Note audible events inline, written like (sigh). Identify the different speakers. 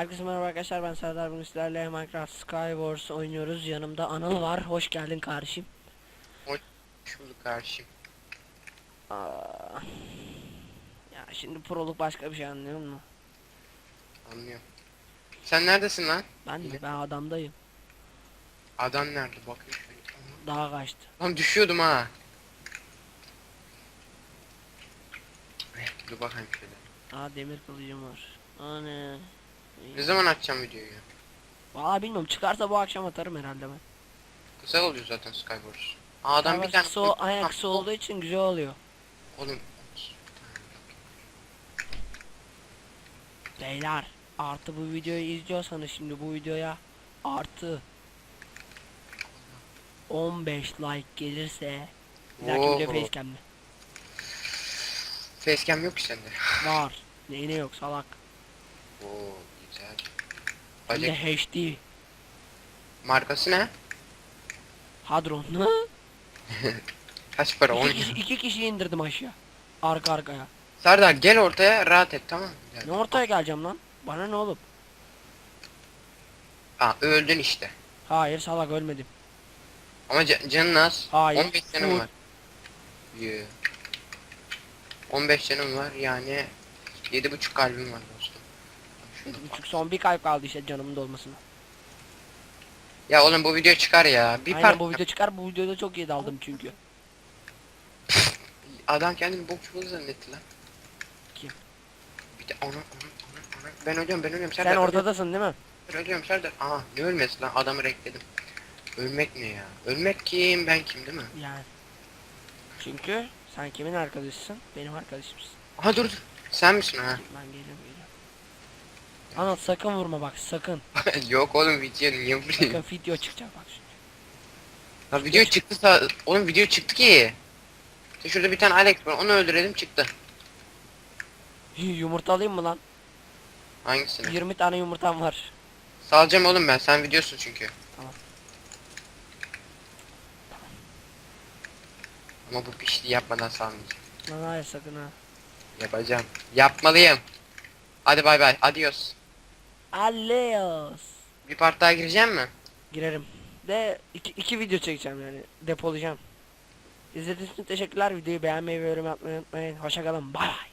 Speaker 1: Herkese merhaba arkadaşlar ben Serdar bugün sizlerle Minecraft Skywars oynuyoruz yanımda Anıl var hoş geldin kardeşim
Speaker 2: Şunu karşı.
Speaker 1: Aa, Ya şimdi proluk başka bir şey anlıyor musun?
Speaker 2: Anlıyorum. Sen neredesin lan?
Speaker 1: Ben
Speaker 2: Yine.
Speaker 1: ben adamdayım
Speaker 2: Adam nerede? Bakayım şöyle.
Speaker 1: daha kaçtı
Speaker 2: Lan düşüyordum ha. Dur bakayım şöyle.
Speaker 1: Aa demir kılıcım var Ana
Speaker 2: Ne zaman açacağım videoyu?
Speaker 1: Valla bilmiyorum çıkarsa bu akşam atarım herhalde ben
Speaker 2: Kısa oluyor zaten Skywars. Aa, adam bir tane...
Speaker 1: kısa, aynen kısa olduğu için güzel oluyor
Speaker 2: Oğlum.
Speaker 1: Beyler artı bu videoyu izliyorsanız şimdi bu videoya artı 15 like gelirse bir dahaki video
Speaker 2: Oo.
Speaker 1: facecam'le
Speaker 2: Facecam yok ki sende.
Speaker 1: var neyine yok salak
Speaker 2: Oo güzel.
Speaker 1: bir de
Speaker 2: Bacak
Speaker 1: HD
Speaker 2: markası ne?
Speaker 1: Hadron (laughs)
Speaker 2: Kaç para? 10
Speaker 1: iki kişi, iki kişi indirdim aşağı arka arkaya
Speaker 2: Serdar gel ortaya rahat et tamam mı? Gel.
Speaker 1: ne ortaya geleceğim lan bana ne oğlum
Speaker 2: Aa öldün işte.
Speaker 1: hayır salak ölmedim
Speaker 2: Ama ca- canın az.
Speaker 1: Hayır,
Speaker 2: 15 canım
Speaker 1: full.
Speaker 2: var. Yoo. 15 canım var yani 7.5 kalbim var
Speaker 1: buçuk son bir kalp kaldı işte canımın dolmasına
Speaker 2: Ya oğlum bu video çıkar ya. Bir
Speaker 1: Aynen
Speaker 2: part
Speaker 1: bu video çıkar bu videoda çok iyi daldım çünkü (laughs)
Speaker 2: adam kendini bok çuvalı zannetti lan.
Speaker 1: Kim?
Speaker 2: Bir de ona ona ona ona ben ölüyorum ben ölüyorum
Speaker 1: sen
Speaker 2: Serdar.
Speaker 1: ortadasın değil mi
Speaker 2: Ölüyorum, ölüyorum Serdar. Aha ne ölmesi lan adamı rekledim. Ölmek ne ya? Ölmek kim ben kim değil mi?
Speaker 1: yani çünkü sen kimin arkadaşısın benim arkadaşımsın
Speaker 2: Aha dur dur. Sen misin ha?
Speaker 1: ben geliyorum geliyorum Anıl sakın vurma bak sakın (laughs)
Speaker 2: Yok oğlum video niye vurayım?
Speaker 1: sakın video çıkacak bak şimdi
Speaker 2: Ha video çıktı sa oğlum video çıktı ki. İşte şurada bir tane Alex var onu öldürelim çıktı.
Speaker 1: Yumurta alayım mı lan?
Speaker 2: Hangisini?
Speaker 1: 20 tane yumurtam var.
Speaker 2: Salacağım oğlum ben sen videosun çünkü.
Speaker 1: Tamam.
Speaker 2: Ama bu pişti yapmadan salmayacağım.
Speaker 1: Lan hayır sakın ha.
Speaker 2: Yapacağım. Yapmalıyım. Hadi bay bay. Adios.
Speaker 1: Aleos.
Speaker 2: Bir part daha gireceğim mi?
Speaker 1: Girerim. De iki, iki video çekeceğim yani. Depolayacağım. İzlediğiniz için teşekkürler. Videoyu beğenmeyi ve yorum yapmayı unutmayın. Hoşçakalın. Bay bay.